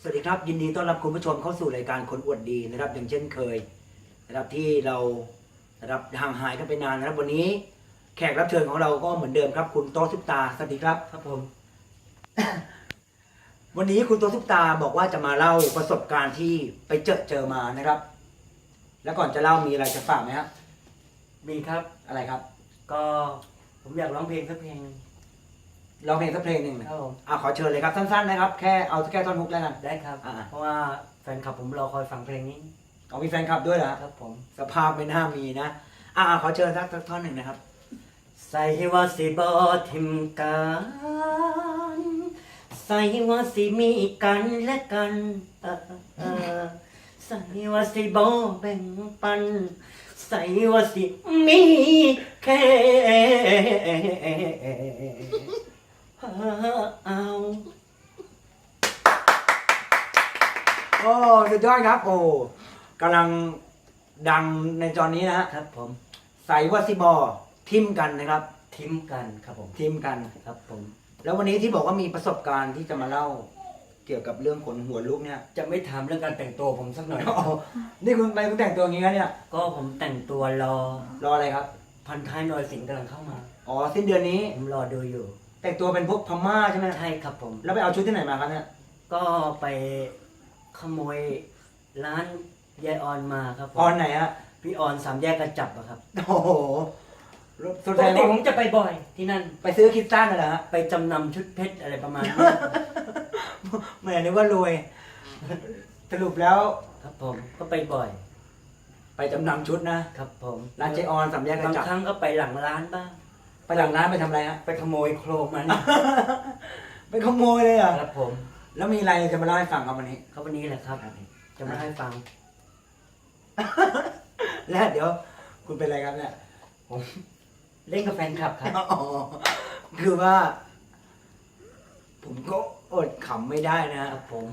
สวัสดีครับ ยินดีต้อนรับคุณผู้ชมเข้าสู่รายการคนอวดดีนะครับ อย่างเช่นเคยนะครับที่เรานะครับห่างหายกันไปนานนะครับวันนี้แขกรับเชิญของเราก็เหมือนเดิมครับ คุณโตะซุปตาสวัสดีครับ ครับผม วันนี้คุณโตะซุปตาบอกว่าจะมาเล่าประสบการณ์ที่ไปเจอเจอมานะครับ แล้วก่อนจะเล่ามีอะไรจะฝากไหมครับมีครับ อะไรครับ ก็ผมอยากร้องเพลงสักเพลงหนึ่ง ร้องเพลงสักเพลงหนึ่งนะครับผมอะขอเชิญเลยครับสั้นๆนะครับ แค่เอาแค่ท่อนฮุกแล้วกัน ได้ครับ อ่า เพราะว่าแฟนคลับผมรอคอยฟังเพลงนี้เอามีแฟนคลับด้วยเหรอครับผม สภาพไม่น่ามีนะ อะอะขอเชิญสักท่อนหนึ่งนะครับ ใส่ว่าสิบอทิมกัน ใส่ว่าสิมีกันและกันเออเออใส่ว่าสิบอแบ่งปัน ใส่ว่าสิมีแค่ เอาโอ้สุดยอดครับ โอ้กำลังดังในตอนนี้นะฮะครับผมใส่วัสิบอทิมกันนะครับ ทิมกันครับผมทิมกันครับผม แล้ววันนี้ที่บอกว่ามีประสบการณ์ที่จะมาเล่า เกี่ยวกับเรื่องขนหัวลุกเนี่ยจะไม่ถามเรื่องการแต่งตัวผมสักหน่อย อ๋อนี่คุณไปคุณแต่งตัวอย่างนี้นะเนี่ย ก็ผมแต่งตัวรอรออะไรครับ พันท้ายนอยสิงห์กำลังเข้ามา อ๋อสิ้นเดือนนี้ผมรอดูอยู่ แต่งตัวเป็นพวกพม่าใช่ไหมใช่ครับผม แล้วไปเอาชุดที่ไหนมาครับเนี่ยก็ไปขโมยร้านยายออนมาครับผมออนไหนฮะพี่ออนสามแยกกระจับอะครับโอ้โหแสปดกงติว่าผมจะไปบ่อยที่นั่น ไปซื้อคิดสั้นน่ะเหรอฮะไปจำนำชุดเพชรอะไรประมาณนี้ แหม่นึกว่ารวย สรุปแล้วครับผมก็ไปบ่อยไปจำนำชุดนะครับผมร้านเจออนสามแยกกบาระงจับครั้งก็ไปหลังร้านบ้าง ไปหลังร้านไปทำอะไรฮะไปขโมยโครมมัน ไปขโมยเลยเหรอครับผมแล้วมีอะไรจะมาเล่าให้ฟังครับวันนี้ เขาวันนี้แหละครับ จะมาให้ฟัง และเดี๋ยว คุณเป็นอะไรครับเนี่ยผมเล่นกับแฟนคลับครับ อ๋อคือว่า ผมก็อดขำไม่ได้นะฮะครับผม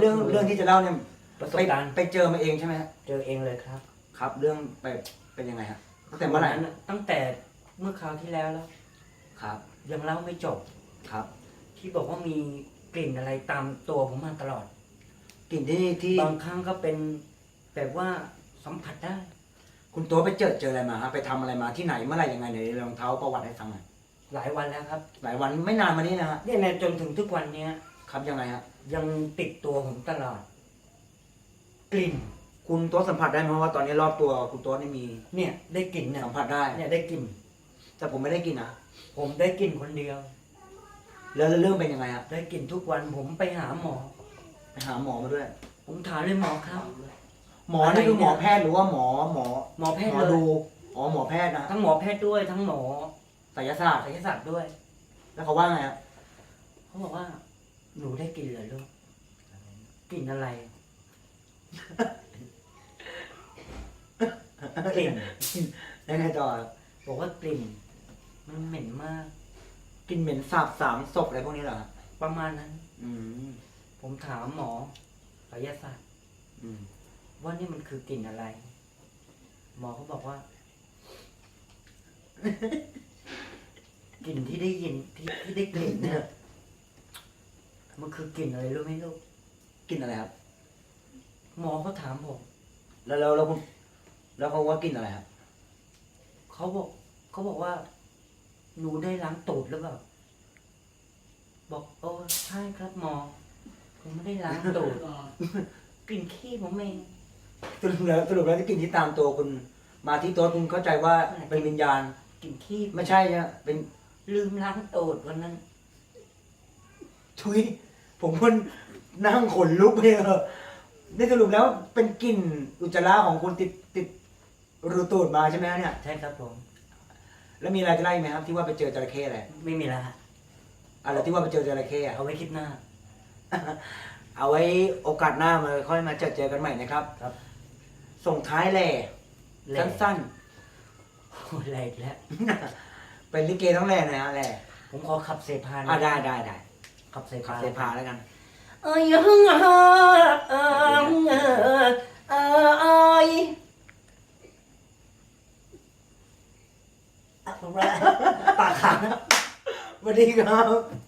เรื่องเรื่องที่จะเล่าเนี่ยประสไปบการณ์ไปเจอมาเองใช่ไหมฮะเจอเองเลยครับครับ เรื่องไปเป็นยังไงฮะตั้งแต่เมื่อไหร่วันนั้นน่ะตั้งแต่ เมื่อคราวที่แล้วแล้ว ครับ ยังเล่าไม่จบ ครับ ที่บอกว่ามีกลิ่นอะไรตามตัวผมมาตลอด กลิ่นที่ที่บางครั้งก็เป็นแบบว่าสัมผัสได้ คุณตัวไปเจอเจออะไรมาฮะไปทำอะไรมาที่ไหนเมื่อไหร่ยังไงไหนลองเท้าประวัติให้ฟังหน่อยหลายวันแล้วครับหลายวันไม่นานมานี้นะฮะเนี่ยนะจนถึงทุกวันเนี้ย ครับยังไงฮะยังติดตัวผมตลอด กลิ่น คุณตัวสัมผัสได้ไหมว่าตอนนี้รอบตัวคุณตัวนี่มี เนี่ย ได้กลิ่นเนี่ยสัมผัสได้ เนี่ยได้กลิ่น แต่ผมไม่ได้กินนะผมได้กลิ่นคนเดียว แล้วเรื่องเป็นยังไงฮะได้กลิ่นทุกวันผมไปหาหมอ ไปหาหมอมาด้วย ผมถามเลยหมอครับ หมอนี่คือหมอแพทย์หรือว่าหมอหมอหมอแพทย์หมอเลยดูอ๋อหมอแพทย์นะทั้งหมอแพทย์ด้วย ทั้งหมอศิลศาสตร์ศัลยศาสตร์ด้วย แล้วเขาว่าไงฮะเขาบอกว่า หนูได้กลิ่นเหรอลูกกลิ่นอะไรกลิ่นแล้วไงต่อครับบอกว่ากลิ่น มันเหม็นมากกินเหม็นสาบสางศพอะไรพวกนี้เหรอฮะประมาณนั้น อืม ผมถามหมอศัลยศาสตร์อืม ว่านี่มันคือกลิ่นอะไร หมอเขาบอกว่า กลิ่นที่ได้ยินที่ที่ได้กลิ่นเนี่ยมันคือกลิ่นอะไรรู้ไหมลูกกินอะไรครับ หมอเขาถามผม แล้วแล้วแล้วคุณแล้วเขาว่ากินอะไรครับเขาบอกเขาบอกว่า หนูได้ล้างตูดหรือเปล่า บอกโอ้ใช่ครับหมอ ผมไม่ได้ล้างตูด กลิ่นขี้ผมเองสรุปแล้วสรุปแล้วที่กลิ่นที่ตามตัวคุณมาที่ตัวคุณเข้าใจว่าเป็นวิญญาณ กลิ่นขี้ไม่ใช่ใช่ไหมเป็นลืมล้างตูดวันนั้น ทุยผมคนนั่งขนลุกไปเออนี่สรุปแล้วเป็นกลิ่นอุจจาระของคุณติดติดรูตูดมาใช่ไหมฮะเนี่ย ใช่ครับผม แล้วมีอะไรจะไล่ไหมครับที่ว่าไปเจอจระเข้อะไรไม่มีแล้วฮะอะไรที่ว่าไปเจอจระเข้อะเอาไว้คลิปหน้า เอาไว้โอกาสหน้ามาค่อยมาเจอเจอกันใหม่นะครับ ครับส่งท้ายแหล่แหล่ สั้นโอ้ยแรงอีกแล้ว ๆ เป็นลิเกต้องแหล่หนะฮะแหล่ผมขอขับเสพาอะได้ได้ได้ขับเสขับพาเสพาแล้วกัน เอ้ยยังเออเออเออเออเอ้ย แล้วปากขาดนะสวัสดีครับ